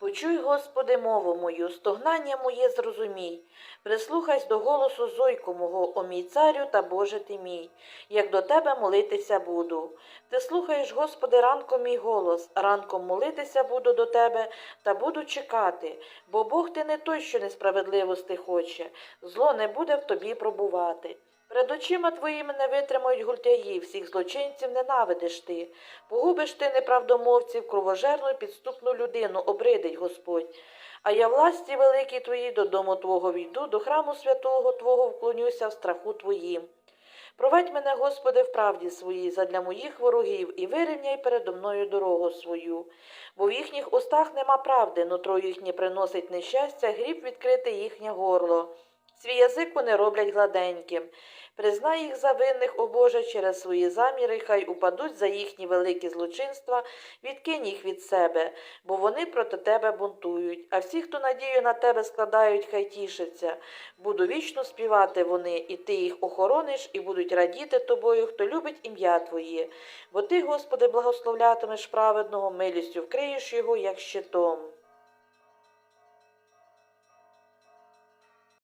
Почуй, Господи, мову мою, стогнання моє зрозумій. Прислухайся до голосу зойку мого, о мій царю та Боже ти мій, як до тебе молитися буду. Ти слухаєш, Господи, ранком мій голос, ранком молитися буду до тебе та буду чекати, бо Бог ти не той, що несправедливости хоче, зло не буде в тобі пробувати. Перед очима твоїми не витримають гультяї, всіх злочинців ненавидиш ти. Погубиш ти неправдомовців, кровожерну підступну людину, обридить Господь. А я власті великій твоїй додому твого війду, до храму святого Твого вклонюся в страху твоїм. Проведь мене, Господи, в правді своїй задля моїх ворогів і вирівняй передо мною дорогу свою. Бо в їхніх устах нема правди, нутро їхнє приносить нещастя, гріб відкрити їхнє горло. Свій язик вони роблять гладеньким. Признай їх за винних, о Боже, через свої заміри, хай упадуть за їхні великі злочинства, відкинь їх від себе, бо вони проти тебе бунтують. А всі, хто надію на тебе складають, хай тішаться. Буду вічно співати вони, і ти їх охорониш, і будуть радіти тобою, хто любить ім'я Твоє. Бо ти, Господи, благословлятимеш праведного, милістю вкриєш його, як щитом.